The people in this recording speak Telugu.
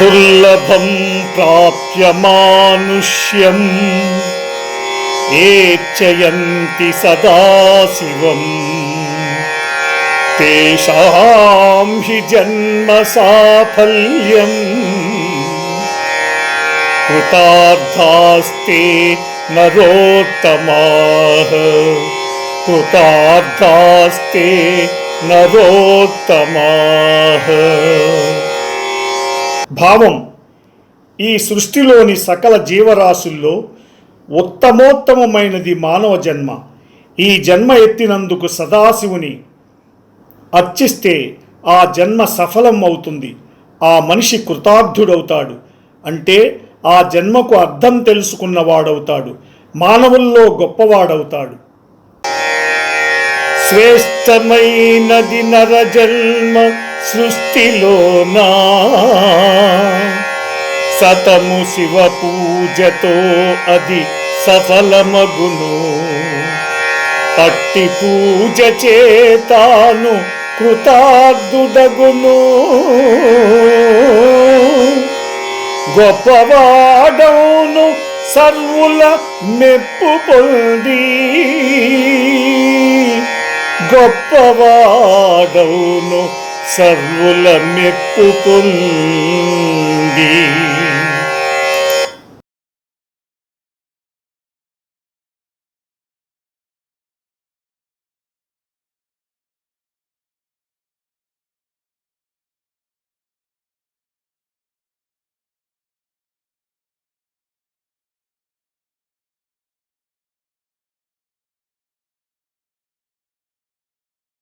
दुर्लभं प्राप्य मानुष्यम् एच्छयन्ति सदा शिवम् तेषां हि जन्मसाफल्यम् कृतार्थास्ते नरोत्तमाः कृतार्थास्ते नरोत्तमाः భావం ఈ సృష్టిలోని సకల జీవరాశుల్లో ఉత్తమోత్తమమైనది మానవ జన్మ. ఈ జన్మ ఎత్తినందుకు సదాశివుని అర్చిస్తే ఆ జన్మ సఫలం అవుతుంది. ఆ మనిషి కృతార్థుడవుతాడు. అంటే ఆ జన్మకు అర్థం తెలుసుకున్నవాడవుతాడు. మానవుల్లో గొప్పవాడవుతాడు. శ్రేష్టమైనది నరజన్మ సృష్టిలో నా సతము శివ పూజతో అది సఫలమగును. పట్టి పూజ చేతాను కృతార్థుడగును. గొప్పవాడవును సర్వుల మెప్పు పొంది. గొప్పవాడవును సర్వుల మెప్పు పొంది